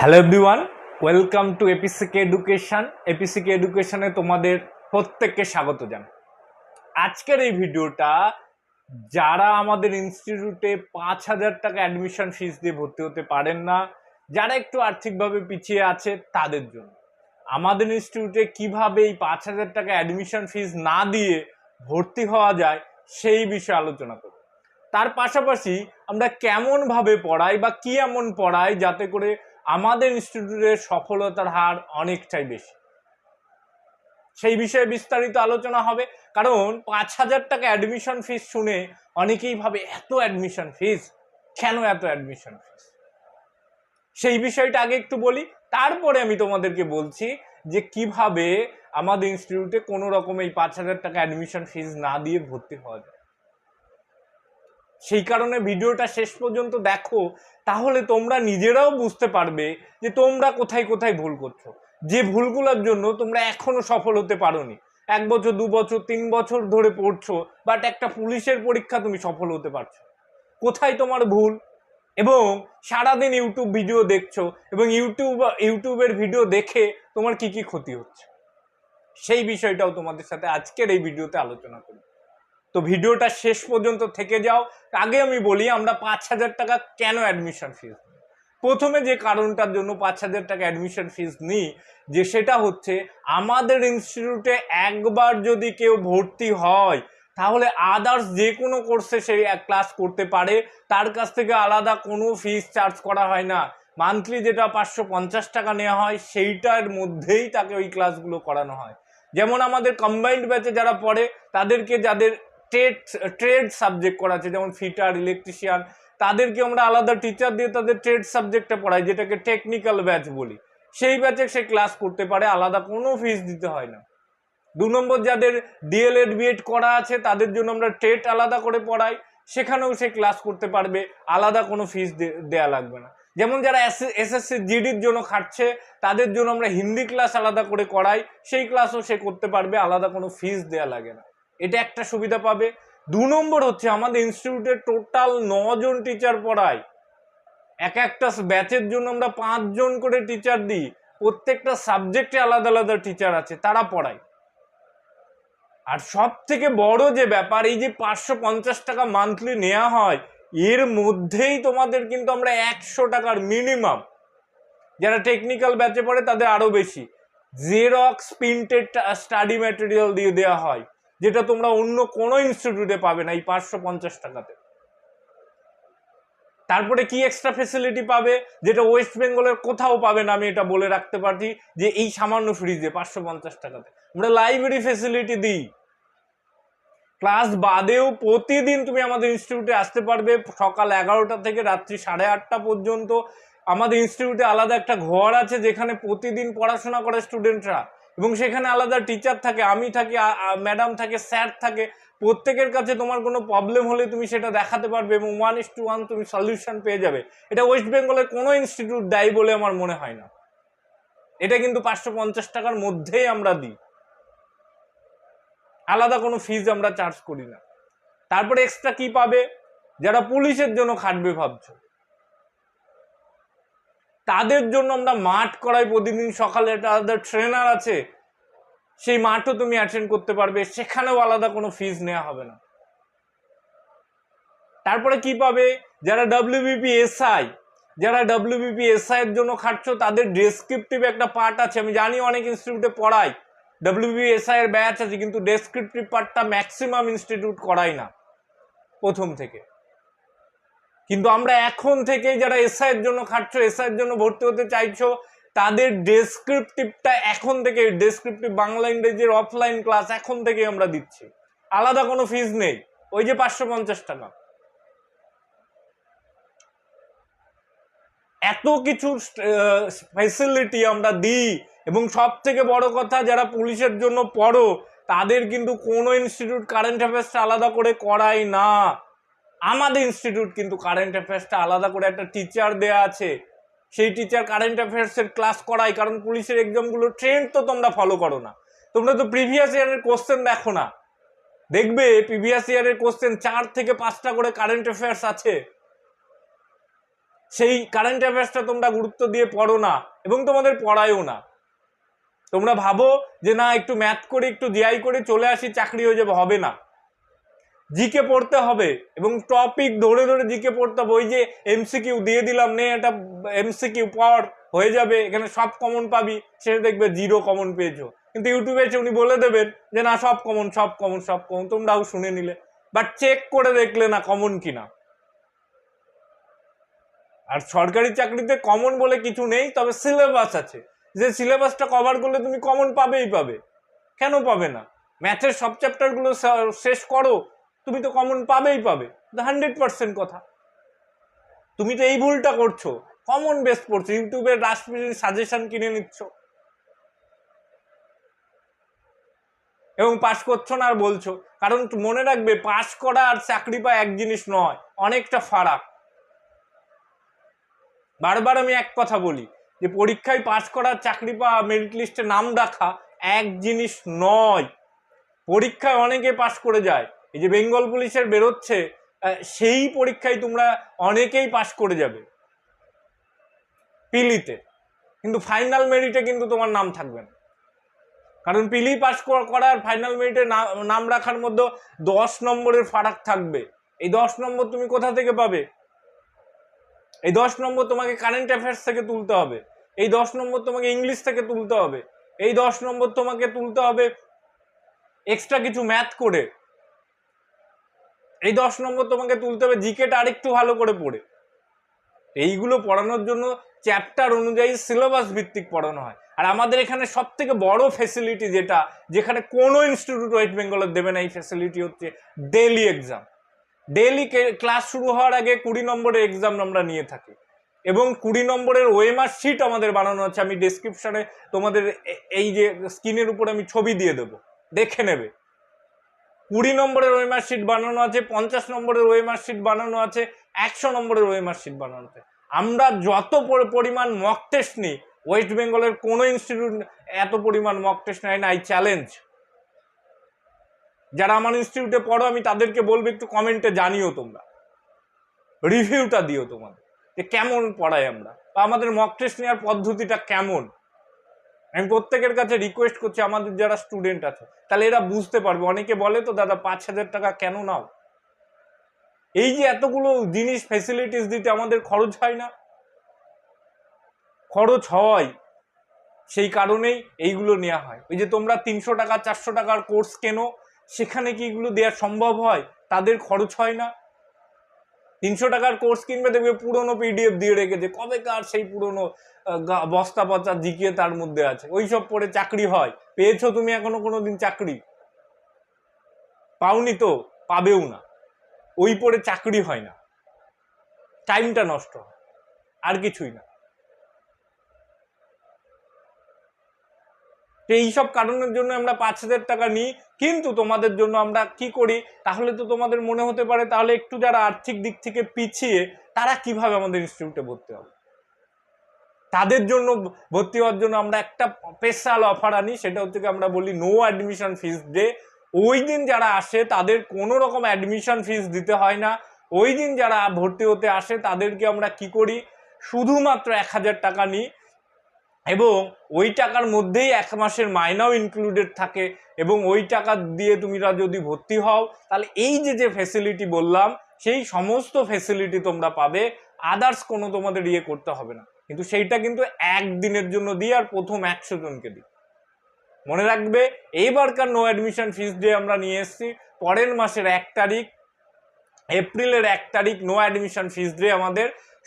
Hello everyone welcome to APCK education APCK এডুকেশনে তোমাদের প্রত্যেককে স্বাগত জানাই। আজকের এই ভিডিওটা যারা আমাদের ইনস্টিটিউটে পাঁচ হাজার টাকা অ্যাডমিশন ফিস দিয়ে ভর্তি হতে পারেন না, যারা একটু আর্থিকভাবে পিছিয়ে আছে, তাদের জন্য। আমাদের ইনস্টিটিউটে কীভাবে এই পাঁচ হাজার টাকা অ্যাডমিশন ফিস না দিয়ে ভর্তি হওয়া যায়, সেই বিষয়ে আলোচনা করব। তার পাশাপাশি আমরা কেমনভাবে পড়াই বা কী এমন পড়াই যাতে করে আমাদের ইনস্টিটিউটের সফলতার হার অনেকটাই বেশি। সেই বিষয়ে বিস্তারিত আলোচনা হবে, কারণ পাঁচ হাজার টাকা অ্যাডমিশন ফিস শুনে অনেকেই ভাবে, এত অ্যাডমিশন ফিস কেন এত অ্যাডমিশন ফিস সেই বিষয়টা আগে একটু বলি, তারপরে আমি তোমাদেরকে বলছি যে কীভাবে আমাদের ইনস্টিটিউটে কোনো রকম এই পাঁচ হাজার টাকা অ্যাডমিশন ফিস না দিয়ে ভর্তি হওয়া যায়। সেই কারণে ভিডিওটা শেষ পর্যন্ত দেখো, তাহলে তোমরা নিজেরাও বুঝতে পারবে যে তোমরা কোথায় কোথায় ভুল করছ। যে ভুলগুলোর জন্য তোমরা এখনও সফল হতে পারোনি। এক বছর, দু বছর, তিন বছর ধরে পড়ছো বাট একটা পুলিশের পরীক্ষা তুমি সফল হতে পারছ। কোথায় তোমার ভুল? এবং সারাদিন ইউটিউব ভিডিও দেখছ, এবং ইউটিউব, ইউটিউবের ভিডিও দেখে তোমার কি কি ক্ষতি হচ্ছে? সেই বিষয়টাও তোমাদের সাথে আজকের এই ভিডিওতে আলোচনা করি তো ভিডিওটা শেষ পর্যন্ত থেকে যাও। আগে আমি বলি, আমরা পাঁচ হাজার টাকা কেন অ্যাডমিশন ফিস প্রথমে যে কারণটার জন্য পাঁচ হাজার টাকা অ্যাডমিশন ফিস নিই, যে সেটা হচ্ছে আমাদের ইনস্টিটিউটে একবার যদি কেউ ভর্তি হয়, তাহলে আদার্স যে কোনো কোর্সে সে ক্লাস করতে পারে। তার কাছ থেকে আলাদা কোনো ফিস চার্জ করা হয় না। মান্থলি যেটা পাঁচশো পঞ্চাশ টাকা নেওয়া হয়, সেইটার মধ্যেই তাকে ওই ক্লাসগুলো করানো হয়। যেমন আমাদের কম্বাইন্ড ব্যাচে যারা পড়ে, তাদেরকে যাদের ট্রেড ট্রেড সাবজেক্ট করা আছে, যেমন ফিটার ইলেকট্রিশিয়ান তাদেরকে আমরা আলাদা টিচার দিয়ে তাদের ট্রেড সাবজেক্টটা পড়াই, যেটাকে টেকনিক্যাল ব্যাচ বলি। সেই ব্যাচে সে ক্লাস করতে পারে, আলাদা কোনো ফিস দিতে হয় না। দু নম্বর যাদের ডিএলএড বিএড করা আছে, তাদের জন্য আমরা টেট আলাদা করে পড়াই, সেখানেও সে ক্লাস করতে পারবে, আলাদা কোনো ফিস দেয়া লাগবে না। যেমন যারা এস এসএসসি জিডির জন্য খাটছে, তাদের জন্য আমরা হিন্দি ক্লাস আলাদা করে করাই, সেই ক্লাসও সে করতে পারবে, আলাদা কোনো ফিস দেয়া লাগে না। এটা একটা সুবিধা পাবে। দু নম্বর হচ্ছে আমাদের ইনস্টিটিউটে টোটাল জন টিচার পড়াই এক একটা ব্যাচের জন্য আমরা পাঁচজন করে টিচার দিই। প্রত্যেকটা সাবজেক্টে আলাদা আলাদা টিচার আছে, তারা পড়ায়। আর সব থেকে বড় যে ব্যাপার, এই যে পাঁচশো পঞ্চাশ টাকা মান্থলি নেওয়া হয়, এর মধ্যেই তোমাদের কিন্তু আমরা একশো টাকার মিনিমাম যারা টেকনিক্যাল ব্যাচে পড়ে, তাদের আরও বেশি। জেরক্স প্রিন্টেড স্টাডি ম্যাটেরিয়াল দিয়ে দেওয়া হয়। যেটা তোমরা অন্য কোনো ইনস্টিটিউটে পাবে না এই পাঁচশো পঞ্চাশ টাকাতে। তারপরে কি এক্সট্রা ফেসিলিটি পাবে? যেটা ওয়েস্ট বেঙ্গলের কোথাও পাবে না, আমি এটা বলে রাখতে পারছি যে এই সামান্য ফ্রিজে পাঁচশো পঞ্চাশ টাকাতে। আমরা লাইব্রেরি ফেসিলিটি দিই। ক্লাস বাদেও প্রতিদিন তুমি আমাদের ইনস্টিটিউটে আসতে পারবে সকাল এগারোটা থেকে রাত্রি সাড়ে আটটা পর্যন্ত। আমাদের ইনস্টিটিউটে আলাদা একটা ঘর আছে যেখানে প্রতিদিন পড়াশোনা করে স্টুডেন্টরা এবং সেখানে আলাদা টিচার থাকে, আমি থাকি ম্যাডাম থাকে স্যার থাকে। প্রত্যেকের কাছে তোমার কোনো প্রবলেম হলে তুমি সেটা দেখাতে পারবে এবং ওয়ান ইস টু ওয়ান তুমি সলিউশন পেয়ে যাবে। এটা ওয়েস্ট বেঙ্গলের কোনো ইনস্টিটিউট দেয় বলে আমার মনে হয় না। এটা কিন্তু পাঁচশো পঞ্চাশ টাকার মধ্যেই আমরা দিই। আলাদা কোনো ফিজ আমরা চার্জ করি না। তারপরে এক্সট্রা কি পাবে? যারা পুলিশের জন্য খাটবে ভাবছ। তাদের জন্য আমরা মাঠ করাই প্রতিদিন সকালে। আলাদা ট্রেনার আছে, সেই মাঠও তুমি অ্যাটেন্ড করতে পারবে। সেখানেও আলাদা কোনো ফিজ নেওয়া হবে না। তারপরে কি পাবে? যারা ডাব্লিউবিপি এসআই যারা ডাব্লিউবিপি এসআই এর জন্য খাটছো, তাদের ডেসক্রিপটিভ একটা পার্ট আছে। আমি জানি অনেক ইনস্টিটিউটে পড়াই ডাব্লিউবিপি এসআই এর ব্যাচ আছে, কিন্তু ডেসক্রিপটিভ পার্টটা ম্যাক্সিমাম ইনস্টিটিউট করাই না, প্রথম থেকে। কিন্তু আমরা এখন থেকে যারা এসআই এর জন্য খাটছো এসআই এর জন্য ভর্তি হতে চাইছো, তাদের ডেসক্রিপটিভটা এখন থেকে ডেসক্রিপটিভ বাংলা ইংরেজির অফলাইন ক্লাস এখন থেকে আমরা দিচ্ছি। আলাদা কোনো ফিজ নেই। ওই যে পাঁচশো পঞ্চাশ টাকা এত কিছু ফেসিলিটি আমরা দিই, এবং সব থেকে বড় কথা, যারা পুলিশের জন্য পড়ো, তাদের কিন্তু কোনো ইনস্টিটিউট কারেন্ট অ্যাফেয়ার্সটা আলাদা করে করাই না। আমাদের ইনস্টিটিউট কিন্তু কারেন্ট অ্যাফেয়ার্সটা আলাদা করে একটা টিচার দেয়া আছে। সেই টিচার কারেন্ট অ্যাফেয়ার্সের ক্লাস করায়, কারণ পুলিশের এক্সামগুলো ট্রেন্ড তো তোমরা ফলো করো না। তোমরা তো প্রিভিয়াস ইয়ারের কোশ্চেন দেখো না। দেখবে প্রিভিয়াস ইয়ারের কোশ্চেন চার থেকে পাঁচটা করে কারেন্ট অ্যাফেয়ার্স আছে। সেই কারেন্ট অ্যাফেয়ার্সটা তোমরা গুরুত্ব দিয়ে পড়ো না, এবং তোমাদের পড়ায়ও না। তোমরা ভাবো যে, না, একটু ম্যাথ করে, একটু জিআই করে চলে আসি, চাকরি হয়ে যাবে। হবে না। জিকে পড়তে হবে এবং টপিক ধরে ধরে জিকে পড়তে হবে। ওই যে এমসিকিউ দিয়ে দিলাম, নে এটা এমসিকিউ পড়, হয়ে যাবে, এখানে সব কমন পাবি। সেটা দেখবে জিরো কমন পেয়েছ। কিন্তু ইউটিউবে এসে উনি বলে দেবেন যে, না, সব কমন সব কমন সব কমন তোমরাও শুনে নিলে। বাট চেক করে দেখলে না কমন কিনা। আর সরকারি চাকরিতে কমন বলে কিছু নেই, তবে সিলেবাস আছে। যে সিলেবাসটা কভার করলে তুমি কমন পাবেই পাবে। কেন পাবে না? ম্যাথের সব চ্যাপ্টারগুলো শেষ করো তুমি তো কমন পাবেই পাবে। হান্ড্রেড পার্সেন্ট কথা। তুমি তো এই ভুলটা করছ। কমন বেস পড়ছো। ইউটিউবের রাষ্ট্রপতির সাজেশন কিনে নিচ্ছ। এবং পাশ করছ না আর বলছো। কারণ মনে রাখবে পাশ করা আর চাকরি পাওয়া এক জিনিস নয়, অনেকটা ফারাক। বারবার আমি এক কথা বলি, যে পরীক্ষায় পাশ করা চাকরি পাওয়া মেরিট লিস্টে নাম রাখা এক জিনিস নয়। পরীক্ষায় অনেকে পাশ করে যায়। এই যে বেঙ্গল পুলিশের বেরোচ্ছে সেই পরীক্ষায় তোমরা অনেকেই পাশ করে যাবে। পিলিতে। কিন্তু ফাইনাল মেরিটে কিন্তু তোমার নাম থাকবে না। কারণ পিলি পাস করার ফাইনাল মেরিটে নাম রাখার মধ্যে দশ নম্বরের ফারাক থাকবে। এই দশ নম্বর তুমি কোথা থেকে পাবে? এই দশ নম্বর তোমাকে কারেন্ট অ্যাফেয়ার্স থেকে তুলতে হবে। এই দশ নম্বর তোমাকে ইংলিশ থেকে তুলতে হবে। এই দশ নম্বর তোমাকে তুলতে হবে এক্সট্রা কিছু ম্যাথ করে। এই দশ নম্বর তোমাকে তুলতে হবে জিকেটা আরেকটু ভালো করে পড়ে। এইগুলো পড়ানোর জন্য চ্যাপ্টার অনুযায়ী সিলেবাস ভিত্তিক পড়ানো হয়। আর আমাদের এখানে সব থেকে বড় ফেসিলিটি যেটা, যেখানে কোনো ইনস্টিটিউট ওয়েস্ট বেঙ্গলের দেবে না, এই ফেসিলিটি হচ্ছে ডেলি এক্সাম ডেলি ক্লাস শুরু হওয়ার আগে কুড়ি নম্বরের এক্সাম আমরা নিয়ে থাকি। এবং কুড়ি নম্বরের ওয়েমার শিট আমাদের বানানো আছে, আমি ডেসক্রিপশনে তোমাদের এই যে স্ক্রিনের উপর আমি ছবি দিয়ে দেবো। দেখে নেবে। কুড়ি নম্বরের ওয়েমার শিট বানানো আছে, পঞ্চাশ নম্বরের ওয়েমার শিট বানানো আছে, একশো নম্বরের ওয়েমার শিট বানানো আছে। আমরা যত পরিমাণ মক টেস্ট নিই ওয়েস্ট বেঙ্গলের কোনো ইনস্টিটিউট এত পরিমাণ মক টেস্ট নেয় না আই চ্যালেঞ্জ যারা আমার ইনস্টিটিউটে পড়ো, আমি তাদেরকে বলব, একটু কমেন্টে জানিও তোমরা। রিভিউটা দিও তোমাদের, যে কেমন পড়াই আমরা। বা আমাদের মক টেস্ট নেওয়ার পদ্ধতিটা কেমন? আমি প্রত্যেকের কাছে রিকোয়েস্ট করছি, আমাদের যারা স্টুডেন্ট আছে, তাহলে এরা বুঝতে পারবে। অনেকে বলে তো, দাদা, পাঁচ হাজার টাকা কেন নাও? এই যে এতগুলো জিনিস ফেসিলিটিস দিতে আমাদের খরচ হয় না। খরচ হয়, সেই কারণেই এইগুলো নেওয়া হয়। ওই যে তোমরা তিনশো টাকা, চারশো টাকার কোর্স কেনো, সেখানে কি এগুলো দেওয়া সম্ভব হয়? তাদের খরচ হয় না। তিনশো টাকার কোর্স কিনবে, দেখবে পুরোনো পিডিএফ দিয়ে রেখেছে। কবে কার সেই পুরনো বস্তা পচা জিকিয়ে তার মধ্যে আছে? ওই সব পরে চাকরি হয়। পেয়েছ তুমি এখনও কোনো দিন চাকরি? পাওনি তো, পাবেও না। ওই পরে চাকরি হয় না। টাইমটা নষ্ট হয়। আর কিছুই না। তো এইসব কারণের জন্য আমরা পাঁচ হাজার টাকা নিই, কিন্তু তোমাদের জন্য আমরা কি করি? তাহলে তো তোমাদের মনে হতে পারে, তাহলে একটু যারা আর্থিক দিক থেকে পিছিয়ে, তারা কীভাবে আমাদের ইনস্টিটিউটে ভর্তি হবে? তাদের জন্য ভর্তি হওয়ার জন্য আমরা একটা স্পেশাল অফার আনি, সেটা হচ্ছে কি আমরা বলি নো অ্যাডমিশন ফিস ডে ওই দিন যারা আসে, তাদের কোনো রকম অ্যাডমিশন ফিস দিতে হয় না। ওই দিন যারা ভর্তি হতে আসে, তাদেরকে আমরা কি করি? শুধুমাত্র এক হাজার টাকা নিই। এবং ওই টাকার মধ্যেই এক মাসের মাইনাও ইনক্লুডেড থাকে এবং ওই টাকা দিয়ে তুমিরা যদি ভর্তি হও, তাহলে এই যে যে ফেসিলিটি বললাম, সেই সমস্ত ফেসিলিটি তোমরা পাবে আদার্স কোনো তোমাদের ইয়ে করতে হবে না। কিন্তু সেইটা কিন্তু একদিনের জন্য দিই আর প্রথম একশো জনকে দিই। মনে রাখবে এইবারকার নো অ্যাডমিশন ফিস ডে আমরা নিয়ে এসেছি, পরের মাসের এক তারিখ, এপ্রিলের এক তারিখ নো অ্যাডমিশন ফিস ডে আমাদের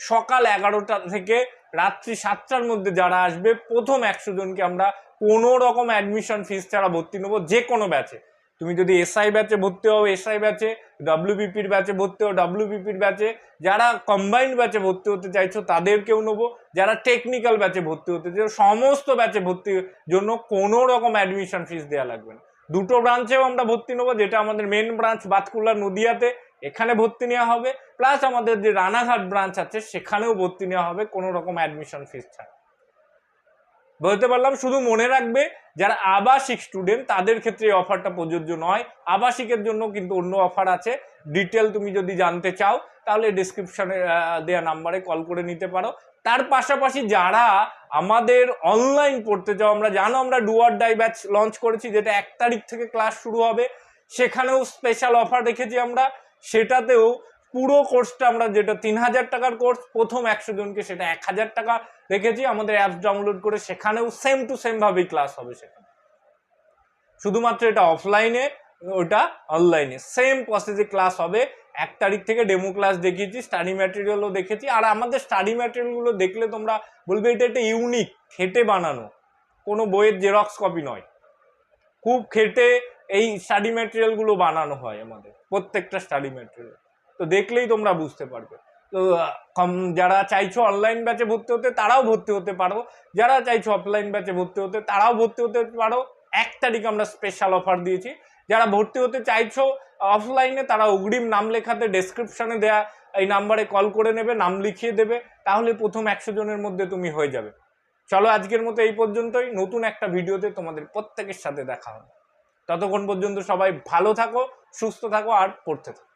সকাল এগারোটা থেকে রাত্রি সাতটার মধ্যে যারা আসবে, প্রথম একশো জনকে আমরা কোনো রকম অ্যাডমিশন ফিস ছাড়া ভর্তি নেব, যে কোনো ব্যাচে তুমি যদি এসআই ব্যাচে ভর্তি হও এসআই ব্যাচে ডাব্লিউবিপির ব্যাচে ভর্তি হও ডাব্লিউবিপির ব্যাচে যারা কম্বাইন্ড ব্যাচে ভর্তি হতে চাইছো, তাদেরকেও নেব। যারা টেকনিক্যাল ব্যাচে ভর্তি হতে চাইছো, সমস্ত ব্যাচে ভর্তির জন্য কোনো রকম অ্যাডমিশন ফিস দেওয়া লাগবে না। দুটো ব্রাঞ্চেও আমরা ভর্তি নেব, যেটা আমাদের মেন ব্রাঞ্চ বাতকুল্লা নদিয়াতে এখানে ভর্তি নেওয়া হবে প্লাস আমাদের যে রানাঘাট ব্রাঞ্চ আছে, সেখানেও ভর্তি নেওয়া হবে, কোনো রকম অ্যাডমিশন ফিস ছাড়া। বলতে পারলাম, শুধু মনে রাখবে, যারা আবাসিক স্টুডেন্ট তাদের ক্ষেত্রে এই অফারটা প্রযোজ্য নয়। আবাসিকের জন্য কিন্তু অন্য অফার আছে। ডিটেল তুমি যদি জানতে চাও, তাহলে ডিসক্রিপশনে দেওয়া নাম্বারে কল করে নিতে পারো। তার পাশাপাশি যারা আমাদের অনলাইন পড়তে চাও, আমরা জানো আমরা ডুয়ার ডাই ব্যাচ লঞ্চ করেছি, যেটা এক তারিখ থেকে ক্লাস শুরু হবে। সেখানেও স্পেশাল অফার রেখেছি আমরা। সেটাতেও পুরো কোর্সটা আমরা যেটা তিন হাজার টাকার কোর্স প্রথম একশো জনকে সেটা এক হাজার টাকা রেখেছি। আমাদের অ্যাপস ডাউনলোড করে সেখানেও সেম টু সেম ভাবেই ক্লাস হবে সেখানে। শুধুমাত্র এটা অফলাইনে ওটা অনলাইনে সেম প্রসেসে ক্লাস হবে। এক তারিখ থেকে ডেমো ক্লাস দেখিয়েছি স্টাডি ম্যাটেরিয়ালও দেখেছি। আর আমাদের স্টাডি ম্যাটেরিয়ালগুলো দেখলে তোমরা বলবে, এটা একটা ইউনিক খেটে বানানো। কোনো বইয়ের জেরক্স কপি নয়। খুব খেটে এই স্টাডি ম্যাটেরিয়ালগুলো বানানো হয় আমাদের, প্রত্যেকটা স্টাডি ম্যাটেরিয়াল তো দেখলেই তোমরা বুঝতে পারবে। তো, কম- যারা চাইছো অনলাইন ব্যাচে ভর্তি হতে, তারাও ভর্তি হতে পারো। যারা চাইছো অফলাইন ব্যাচে ভর্তি হতে, তারাও ভর্তি হতে পারো। এক তারিখ আমরা স্পেশাল অফার দিয়েছি। যারা ভর্তি হতে চাইছো অফলাইনে তারা অগ্রিম নাম লেখাতে ডেসক্রিপশানে দেয়া, এই নাম্বারে কল করে নেবে, নাম লিখিয়ে দেবে। তাহলে প্রথম একশো জনের মধ্যে তুমি হয়ে যাবে। চলো আজকের মতো এই পর্যন্তই। নতুন একটা ভিডিওতে তোমাদের প্রত্যেকের সাথে দেখা হবে। ততক্ষণ পর্যন্ত সবাই ভালো থাকো সুস্থ থাকো আর পড়তে থাকো।